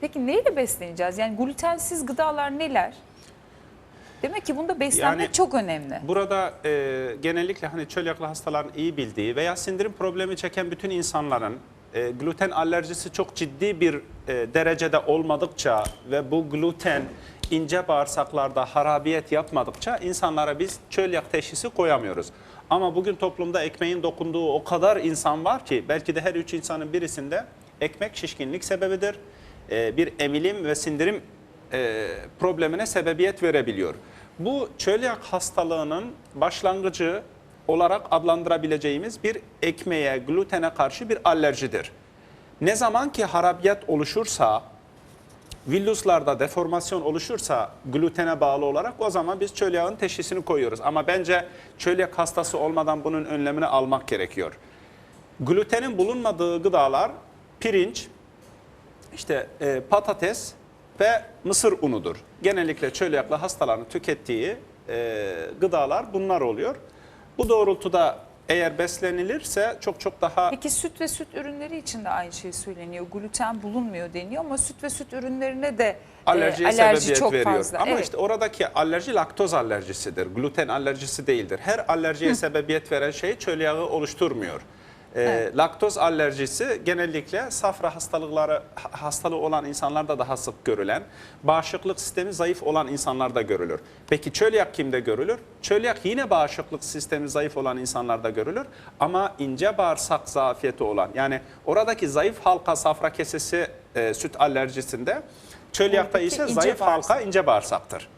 Peki neyle besleneceğiz? Yani glutensiz gıdalar neler? Demek ki bunda beslenmek Yani- çok önemli. Burada e, genellikle hani çölyaklı hastaların iyi bildiği veya sindirim problemi çeken bütün insanların e, gluten alerjisi çok ciddi bir e, derecede olmadıkça ve bu gluten ince bağırsaklarda harabiyet yapmadıkça insanlara biz çölyak teşhisi koyamıyoruz. Ama bugün toplumda ekmeğin dokunduğu o kadar insan var ki belki de her üç insanın birisinde ekmek şişkinlik sebebidir. E, bir emilim ve sindirim e, problemine sebebiyet verebiliyor. Bu çölyak hastalığının başlangıcı olarak adlandırabileceğimiz bir ekmeğe, glutene karşı bir alerjidir. Ne zaman ki harabiyet oluşursa, villuslarda deformasyon oluşursa glutene bağlı olarak o zaman biz çölyağın teşhisini koyuyoruz. Ama bence çölyak hastası olmadan bunun önlemini almak gerekiyor. Glutenin bulunmadığı gıdalar pirinç, işte e, patates ve mısır unudur. Genellikle çölyaklı hastaların tükettiği e, gıdalar bunlar oluyor. Bu doğrultuda eğer beslenilirse çok çok daha Peki süt ve süt ürünleri için de aynı şey söyleniyor. Gluten bulunmuyor deniyor ama süt ve süt ürünlerine de e, alerji sebebiyet çok veriyor. fazla. Ama Evet. işte oradaki alerji laktoz alerjisidir. Gluten alerjisi değildir. Her alerjiye sebebiyet veren şey çölyağı oluşturmuyor. Ee, Laktoz alerjisi genellikle safra hastalıkları ha- hastalığı olan insanlarda daha sık görülen, bağışıklık sistemi zayıf olan insanlarda görülür. Peki çölyak kimde görülür? Çölyak yine bağışıklık sistemi zayıf olan insanlarda görülür ama ince bağırsak zafiyeti olan yani oradaki zayıf halka safra kesesi e, süt alerjisinde çölyakta ise zayıf bağırsak. halka ince bağırsaktır.